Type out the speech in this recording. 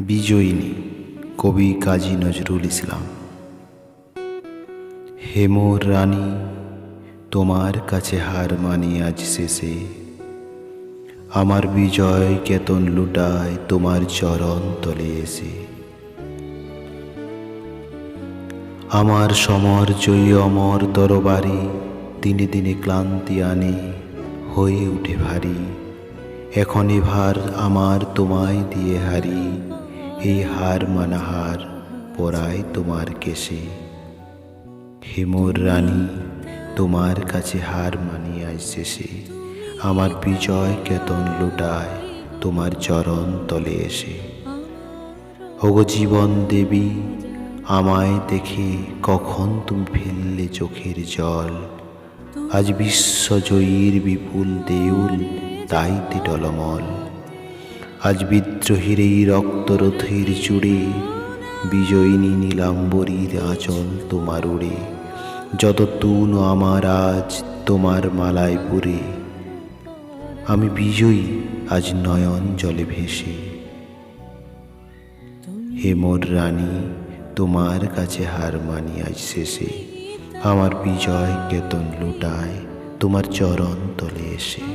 বিজয়িনী কবি কাজী নজরুল ইসলাম। হেমর রানী, তোমার কাছে হার মানি আজ শেষে। আমার বিজয় কেতন লুটায় তোমার চরণ তলে এসে। আমার সমর জয়ী অমর তরবারি দিনে দিনে ক্লান্তি আনে, হয়ে উঠে ভারী। এখন ভার আমার তোমায় দিয়ে হারি, এই হার মানাহার পরায় তোমার কেশে। হেমর রানী, তোমার কাছে হার মানি আজ শেষে, আমার বিজয় কেতন লুটায় তোমার চরণ তলে এসে। ওগো জীবন দেবী, আমায় দেখে কখন তুমি ফেললে চোখের জল? আজ বিশ্বজয়ীর বিপুল দেউল তাইতে টলমল আজ বিদ্রোহীর এই রক্তরথের চূড়ে, বিজয়িনী নীলাম্বরীর আঁচল তোমার উড়ে। যত তুন আমার আজ তোমার মালায় পুরে, আমি বিজয়ী আজ নয়ন জলে ভেসে। হে মোর রানী, তোমার কাছে হার মানি আজ শেষে, আমার বিজয় কেতন লুটায়, তোমার চরণ তলে এসে।